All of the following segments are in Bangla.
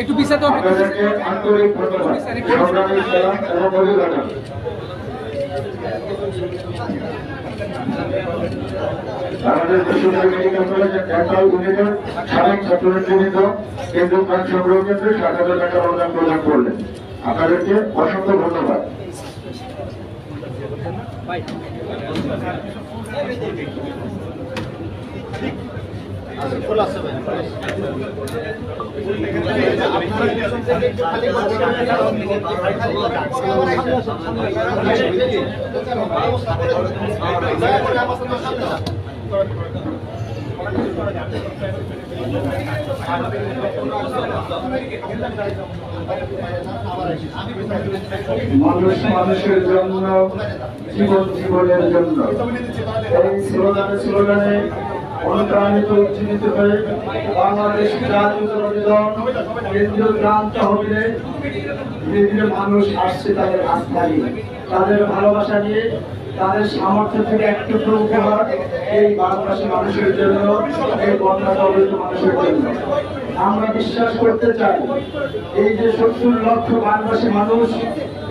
একটু পিছাতে হবে আপনাদেরকে আন্তরিক ধন্যবাদ। সংগ্রামী সালাম এবং অভিবাদন আমাদের বেসরকারি মেডিকেল কলেজের ডেন্টাল ইউনিটের সাবেক ছাত্রনেতৃবৃন্দ কেন্দ্রীয় প্রাণ সংগ্রহ কেন্দ্রে সাত হাজার টাকা অনুদান প্রদান করলেন। আপনাদেরকে অসংখ্য ধন্যবাদ। আপনারা মানুষ মানুষের জন্য, জীবন জীবনের জন্য। এই স্লোগানে স্লোগানে অনুপ্রাণিত, উজ্জীবিত হয়ে বাংলাদেশ জাতীয় দল, কেন্দ্রীয় গ্রাম ধীরে ধীরে মানুষ আসছে তাদের আস্থা তাদের ভালোবাসা নিয়ে, তাদের সামর্থ্য থেকে একটু উপহার এই ভারতবাসী মানুষের জন্য, এই বন্যা কবলিত মানুষের জন্য। আমরা বিশ্বাস করতে চাই, এই যে সত্তর লক্ষ বাংলাদেশি মানুষ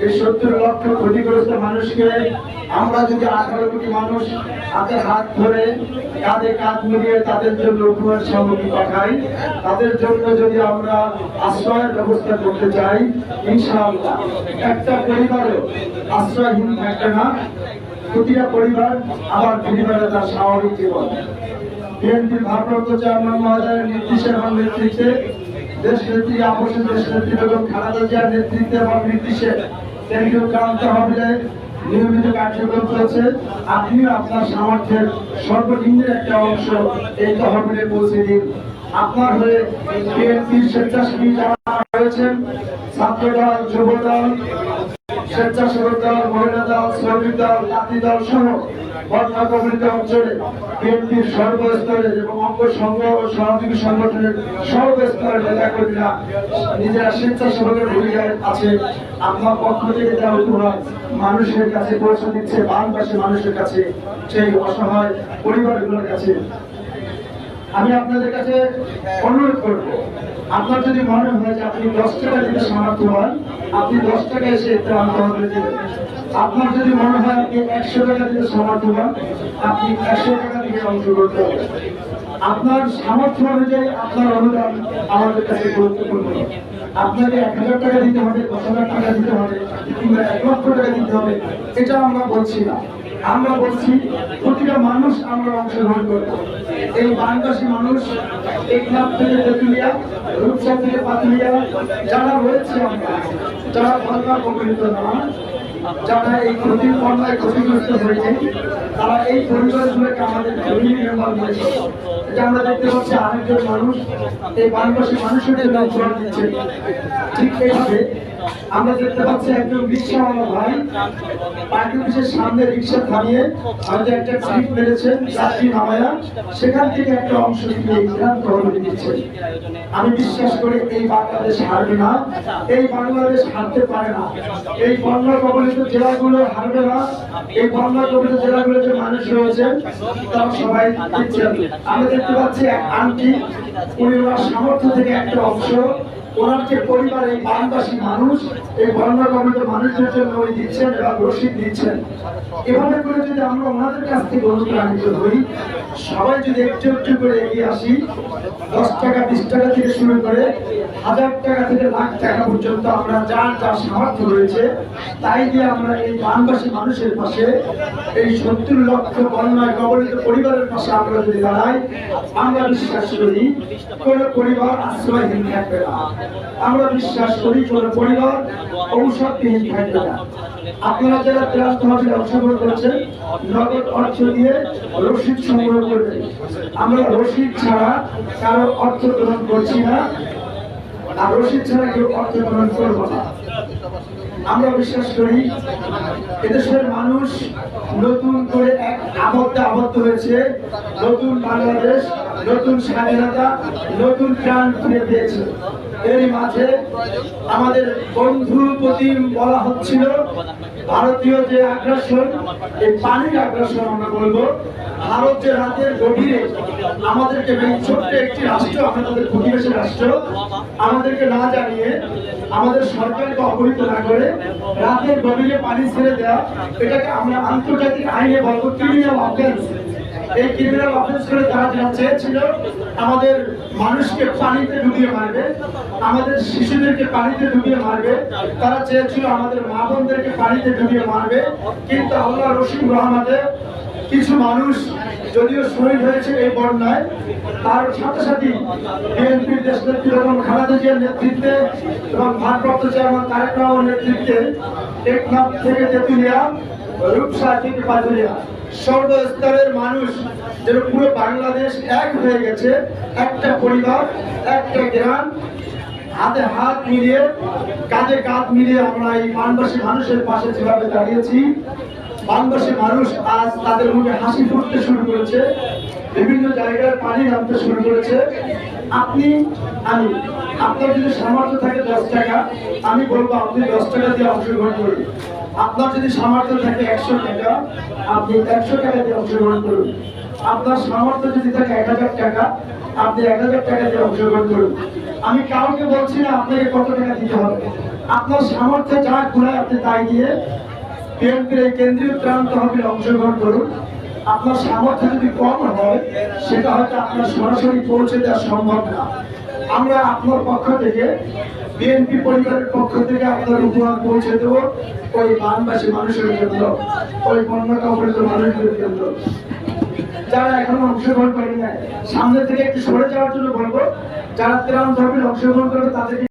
এই সত্তর লক্ষ ক্ষতিগ্রস্ত মানুষকে আমরা যদি আঠারো কোটি মানুষ হাতে হাত ধরে কাঁধে কাঁধ মিলিয়ে তাদের জন্য উপহার সামগ্রী পাঠাই, তাদের জন্য যদি আমরা আশ্রয়ের ব্যবস্থা করতে চাই, ইনশাআল্লাহ। একটা পরিবারও আশ্রয়হীন থাকবে না। প্রতিটা পরিবার আবার পরিবারে তার স্বাভাবিক জীবন। বিএনপির ভারপ্রাপ্ত চেয়ারম্যান মহোদয়ের নির্দেশে এবং নেতৃত্বে দেশ নেত্রী, আবশ্যক দেশ নেত্রী বেগম খালেদা জিয়ার নেতৃত্বে এবং নির্দেশে নিয়মিত কার্যক্রম চলছে। আপনিও আপনার সামর্থ্যের সর্বনিম্নের একটা অংশ এই তহবিলে পৌঁছে দিন। আপনার হয়ে বিএনপির স্বেচ্ছাসেবী যারা রয়েছেন, ছাত্রদল, যুবদল স্বেচ্ছাসেবক দল মহিলা দল শ্রমিক দল জাতি দল সহ বন্যা কবলিত অঞ্চলে বিএনপির সর্বস্তরে এবং অঙ্গ সংঘ ও সহযোগী সংগঠনের সর্বস্তরের নেতাকর্মীরা নিজেরা স্বেচ্ছাসেবকের ভূমিকায় আছে। আপনার পক্ষ থেকে দেওয়া উপহার মানুষের কাছে পৌঁছে দিচ্ছে বানবাসী মানুষের কাছে সেই অসহায় পরিবারগুলোর কাছে। আমি আপনাদের কাছে অনুরোধ করব আপনার যদি মনে হয় যে আপনি দশ টাকা দিতে সামর্থ্য হন আপনি দশ টাকা এসে ত্রাণ তহবিলে দেবেন। আপনার যদি মনে হয় আপনি একশো টাকা দিতে সামর্থ্য হন আপনি একশো টাকা দিয়ে অংশগ্রহণ করবেন আপনার সামর্থ্য অনুযায়ী আপনার অনুদান আমাদের কাছে গুরুত্বপূর্ণ। আপনাকে এক হাজার টাকা দিতে হবে, দশ হাজার টাকা দিতে হবে, কিংবা এক লক্ষ টাকা দিতে হবে, এটা আমরা বলছি না। আমরা বলছি, প্রতিটা মানুষ আমরা অংশগ্রহণ করব। এই বাংলাদেশি মানুষ, এই একনাথ থেকে তেতুলিয়া, রূপসা থেকে পাতুলিয়া, যারা রয়েছে আমরা, যারা বন্যা প্রকৃত না যারা এই ক্ষতির বন্যায় ক্ষতিগ্রস্ত হয়েছে, তারা এই পরিবারগুলোকে আমাদের ফ্যামিলি মেম্বার হয়েছে এটা আমরা দেখতে পাচ্ছি আরেকজন মানুষ, এই বাংলাদেশি মানুষের জন্য দিচ্ছে। ঠিক এইভাবে আমরা দেখতে পাচ্ছি একজন রিক্সাওয়ালা ভাই পার্টি অফিসের সামনে রিক্সা থামিয়ে আমাদের একটা ট্রিপ মেরেছেন যাত্রী নামায়া। সেখান থেকে একটা অংশ দিয়ে ইসলাম তহবিল দিচ্ছে। আমি বিশ্বাস করি এই বাংলাদেশ হারবে না। এই বাংলাদেশ হারতে পারে না। এই বন্যা কবলিত জেলাগুলো হারবে না। এই বন্যা কবলিত জেলাগুলো যে মানুষ রয়েছে, তারা সবাই দিচ্ছেন আমি দেখতে পাচ্ছি এক আন্টি উনি সামর্থ্য থেকে একটা অংশ ওনার যে পরিবার এই বানবাসী মানুষ, এই বন্যা কমিত মানুষদের জন্য উনি দিচ্ছেন এবং রসিদ দিচ্ছেন। এভাবে করে যদি আমরা ওনাদের কাছ থেকে অনুপ্রাণিত হই, সবাই যদি একটু একটু করে এগিয়ে আসি, দশ টাকা, বিশ টাকা থেকে শুরু করে হাজার টাকা থেকে লাখ টাকা পর্যন্ত আমরা যার যার সামর্থ্য রয়েছে, তাই দিয়ে আমরা এই বানবাসী মানুষের পাশে, এই সত্তর লক্ষ বন্যায় কবলিত পরিবারের পাশে আমরা যদি দাঁড়াই, আমরা বিশ্বাস করি, কোন পরিবার আশ্রয়হীন থাকবে না। আমরা বিশ্বাস করি কোন পরিবার ঔষধবিহীন থাকবে না। আপনারা যারা ত্রাণ তহবিলে অংশগ্রহণ করেছেন নগদ অর্থ দিয়ে রসিদ সংগ্রহ করবেন। আমরা রসিদ ছাড়া কারও অর্থ গ্রহণ করছি না। আর রসিদ ছাড়া কেউ অর্থ গ্রহণ করব না। আমরা বিশ্বাস করি এদেশের মানুষ নতুন করে এক আবদ্ধে আবদ্ধ হয়েছে। নতুন বাংলাদেশ, নতুন স্বাধীনতা, নতুন প্রাণ ফিরে পেয়েছে। এর মাঝে আমাদের বন্ধু প্রতি বলা হচ্ছিল ভারতীয় যে আগ্রাসন, এই পানির আগ্রাসন আমরা বলব, ভারত যে রাতের গভীরে আমাদেরকে ছোট্ট একটি রাষ্ট্র আমাদের প্রতিবেশী রাষ্ট্র, আমাদেরকে না জানিয়ে আমাদের সরকারকে অবহিত না করে রাতের গভীরে পানি ছেড়ে দেওয়া, এটাকে আমরা আন্তর্জাতিক আইনে বলব, ক্রিমিনাল অফেন্স। এই ক্রিমিনাল অফেন্স করে তারা চেয়েছিল, আমাদের মানুষকে পানিতে ডুবিয়ে মারবে, আমাদের শিশুদেরকে পানিতে ডুবিয়ে মারবে, তারা চেয়েছিল আমাদের মা বোনদেরকে পানিতে ডুবিয়ে মারবে, কিন্তু আল্লাহ রসিম রহমাতে কিছু মানুষ যদিও শহীদ হয়েছে এই বন্যায়, তার সাথে সাথে বিএনপির দেশ নেত্রী বেগম খালেদা জিয়ার নেতৃত্বে এবং ভারপ্রাপ্ত চেয়ারম্যান তারেক রহমানের নেতৃত্বে টেকনাফ থেকে তেতুলিয়া, রূপসা থেকে পাতুলিয়া সর্বস্তরের মানুষ যেন পুরো বাংলাদেশ এক হয়ে গেছে। একটা পরিবার, একটা গ্রাম, হাতে হাত মিলিয়ে, কাঁধে কাঁধ মিলিয়ে আমরা এই বানবাসী মানুষের পাশে যেভাবে দাঁড়িয়েছি, বানবাসী মানুষ আজ তাদের মুখে হাসি ফুটতে শুরু করেছে, বিভিন্ন জায়গায় পানি নামতে শুরু করেছে। আপনি, আমি, আপনার যদি সামর্থ্য থাকে দশ টাকা, আমি বলব আপনি দশ টাকা দিয়ে অংশগ্রহণ করুন। আপনার যদি সামর্থ্য থাকে একশো টাকা, আপনি একশো টাকা দিয়ে অংশগ্রহণ করুন। আপনার সামর্থ্য যদি থাকে এক হাজার টাকা, আপনি এক হাজার টাকা দিয়ে অংশগ্রহণ করুন। আমি কাউকে বলছি না আপনাকে কত টাকা দিতে হবে। আপনার সামর্থ্য যা ঘুরায় আপনি তাই দিয়ে বিএনপির এই কেন্দ্রীয় ত্রাণ তহবিলে অংশগ্রহণ করুন। আপনার সামর্থ্য যদি কম হয়, সেটা হয়তো আপনার সরাসরি পৌঁছে দেওয়া সম্ভব না। আমরা আপনার পক্ষ থেকে বিএনপি পরিবারের পক্ষ থেকে আপনার উপহার পৌঁছে দেব। ওই বানবাসী মানুষের জন্য, ওই বন্যা কবলিত মানুষদের জন্য। যারা এখনও অংশগ্রহণ করেন সামনে থেকে একটু সরে যাওয়ার জন্য বলব, যারা ত্রাণ ধর্মের অংশগ্রহণ করবে তাদেরকে